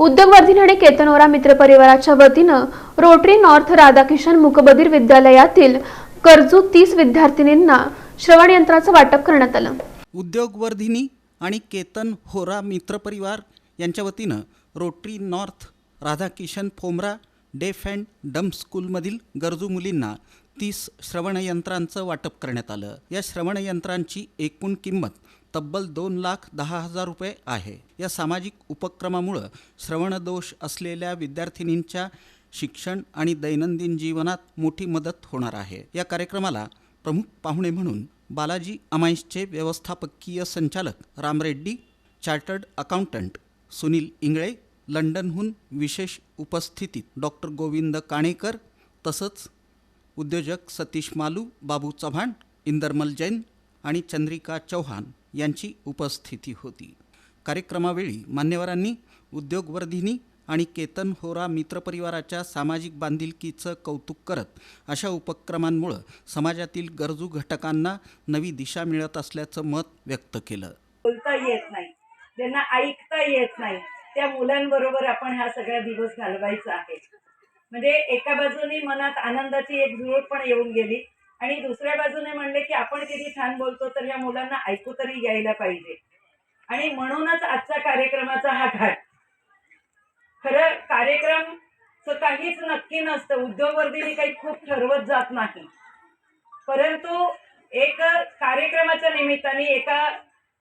उद्योगवर्धिनी आणि केतनोरा मित्र परिवाराच्या वतीनं रोटरी नॉर्थ राधाकिशन मुकबधीर विद्यालयातील कर्जू तीस विद्यार्थिनींना श्रवण यंत्राचं वाटप करण्यात आलं. उद्योगवर्धिनी आणि केतन होरा मित्रपरिवार यांच्या वतीनं Rotary North Radhakishan Fomra deaf and dumb स्कूलमधील गरजू मुलींना तीस श्रवणयंत्रांचं वाटप करण्यात आलं. या श्रवणयंत्रांची एकूण किंमत तब्बल दोन लाख दहा हजार रुपये आहे. या सामाजिक उपक्रमामुळं श्रवणदोष असलेल्या विद्यार्थिनींच्या शिक्षण आणि दैनंदिन जीवनात मोठी मदत होणार आहे. या कार्यक्रमाला प्रमुख पाहुणे म्हणून बालाजी अमाईसचे व्यवस्थापकीय संचालक राम रेड्डी चार्टर्ड अकाउंटंट सुनील इंगळे लंडनहून विशेष उपस्थितीत डॉक्टर गोविंद काणेकर तसंच उद्योजक सतीश मालू बाबू चव्हाण इंदरमल जैन आणि चंद्रिका चौहान यांची उपस्थिती होती. कार्यक्रमावेळी मान्यवरांनी उद्योगवर्धिनी आणि केतन होरा मित्रपरिवाराच्या सामाजिक बांधिलकीचं कौतुक करत अशा उपक्रमांमुळं समाजातील गरजू घटकांना नवी दिशा मिळत असल्याचं मत व्यक्त केलं. बोलता येत नाही. ज्यांना ऐकता येत नाही त्या मुलांबरोबर आपण हा सगळा दिवस घालवायचा आहे. म्हणजे एका बाजूने मनात आनंदाची एक जुळ पण येऊन गेली आणि दुसऱ्या बाजूने म्हणले की आपण किती छान बोलतो तर या मुलांना ऐकू तरी यायला पाहिजे. आणि म्हणूनच आजचा कार्यक्रमाचा हा घाट. खरं कार्यक्रम काहीच नक्की नसतं. उद्योगवर्धीने काही खूप ठरवत जात नाही. परंतु एक कार्यक्रमाच्या निमित्ताने एका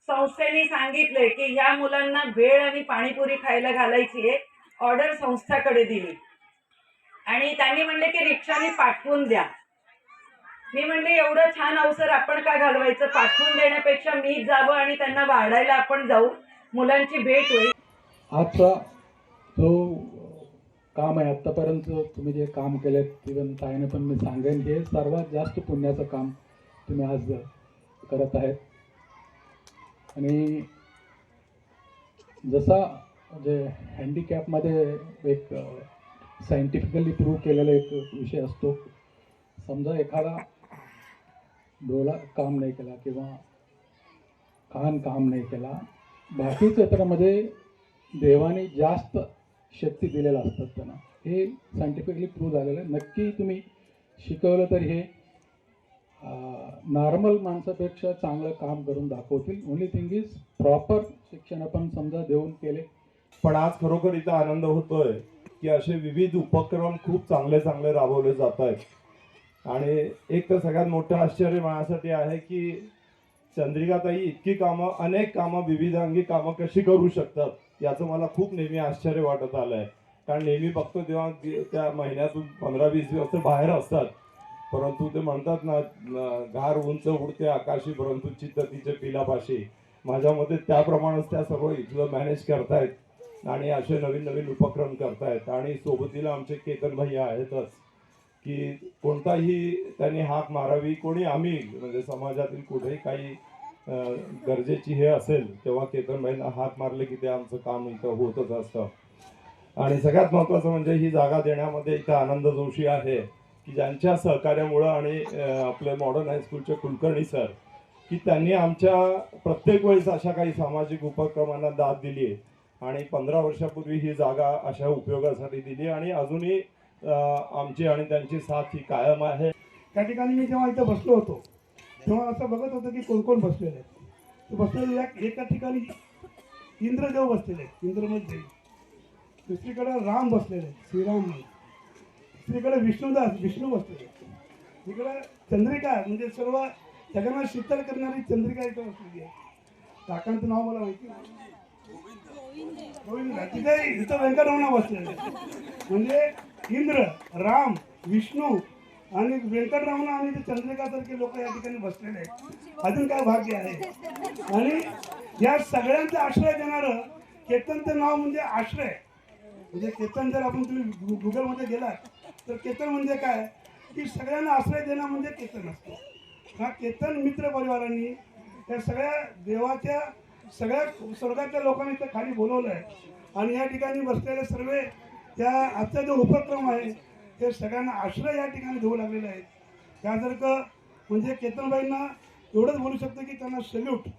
संस्थेने सांगितले की या मुलांना भेळ आणि पाणीपुरी खायला घालायची आहे. ऑर्डर संस्थाकडे दिली. आणि त्यांनी म्हणले की रिक्षाने पाठवून द्या. मी म्हणले एवढं छान अवसर आपण का घालवायचं? पाठवून देण्यापेक्षा मी जावं आणि त्यांना वाढायला आपण जाऊ. मुलांची भेट होईल. आजचा जो काम आहे आत्तापर्यंत तुम्ही जे काम केलं इवन ताईने पण मी सांगेन हे सर्वात जास्त पुण्याचं काम तुम्ही आज करत आहेत. आणि जसा जे हँडिकॅपमध्ये एक uh, सायंटिफिकली प्रूव्ह केलेला एक विषय असतो. समजा एखादा डोळा काम नाही केला किंवा कान काम नाही केला. बाकी क्षेत्रामध्ये देवाने जास्त शक्ती दिलेल्या असतात त्यांना. हे सायंटिफिकली प्रूव्ह झालेलं आहे. नक्की तुम्ही शिकवलं तर हे नॉर्मल माणसापेक्षा चांगलं काम करून दाखवतील. ओनली थिंग इज प्रॉपर शिक्षण आपण समजा देऊन केले. पण आज खरोखर इथं आनंद होतोय की असे विविध उपक्रम खूप चांगले चांगले राबवले जात आहेत. आणि एक तर सगळ्यात मोठं आश्चर्य माझ्यासाठी आहे की चंद्रिकाताई इतकी कामं अनेक कामं विविधांगी कामं कशी करू शकतात याचं मला खूप नेहमी आश्चर्य वाटत आलं आहे कारण नेहमी बघतो तेव्हा त्या महिन्यातून पंधरा वीस दिवस ते बाहेर असतात. परंतु ते म्हणतात ना घार उंच उडते आकाशी परंतु चित्त तिचे पिलापाशी. माझ्या मते त्याप्रमाणेच त्या सर्व इथलं मॅनेज करतायत आणि असे नवीन नवीन उपक्रम करतायत. आणि सोबतीला आमचे केतन भैया आहेतच. की कोणताही त्यांनी हाक मारावी कोणी आम्ही म्हणजे समाजातील कुठेही काही गरजेची हे असेल तेव्हा केतन भाईंना हात मारले की ते आमचं काम इथं होतच असतं. आणि सगळ्यात महत्त्वाचं म्हणजे ही जागा देण्यामध्ये इथं आनंद जोशी आहे की ज्यांच्या सहकार्यामुळं आणि आपले मॉडर्न हायस्कूलचे कुलकर्णी सर की त्यांनी आमच्या प्रत्येक वेळेस अशा काही सामाजिक उपक्रमांना दाद दिली आहे आणि पंधरा वर्षापूर्वी ही जागा अशा उपयोगासाठी दिली आणि अजूनही आमची आणि त्यांची साथ ही कायम आहे. त्या ठिकाणी मी जेव्हा इथं बसलो होतो तेव्हा असं बघत होतं की कोण कोण बसलेले आहेत. बसलेले या एका ठिकाणी इंद्रदेव बसलेले आहेत. इंद्रमत म्हणजे देव दुसरीकडे राम बसलेले आहेत श्रीराम दुसरीकडे विष्णुदास विष्णू बसलेले आहेत. इकडे चंद्रिका म्हणजे सर्व जगांना शीतल करणारी चंद्रिका इथं बसलेली आहे. काकांचं नाव मला माहिती गोविंद. तिथे इथं व्यंकटरमणा बसलेले म्हणजे इंद्र राम विष्णू आणि व्यंकटरावना आणि ते चंद्रिकासारखे लोक या ठिकाणी बसलेले आहेत. अजून काय भाग्य आहे? आणि या सगळ्यांचा आश्रय देणारं केतनचं नाव म्हणजे आश्रय. म्हणजे केतन जर आपण तुम्ही गु- गुगलमध्ये गेलात तर केतन म्हणजे काय? की सगळ्यांना आश्रय देणं म्हणजे केतन असतो. हा केतन मित्र परिवारांनी या सगळ्या देवाच्या सगळ्या स्वर्गाच्या लोकांनी इथं खाली बोलवलं आहे आणि या ठिकाणी बसलेले सर्व त्या आजचा जो उपक्रम आहे ते सगळ्यांना आश्रय या ठिकाणी देऊ लागलेले आहेत त्यासारखं म्हणजे केतनबाईंना एवढंच बोलू शकतो की त्यांना सल्यूट.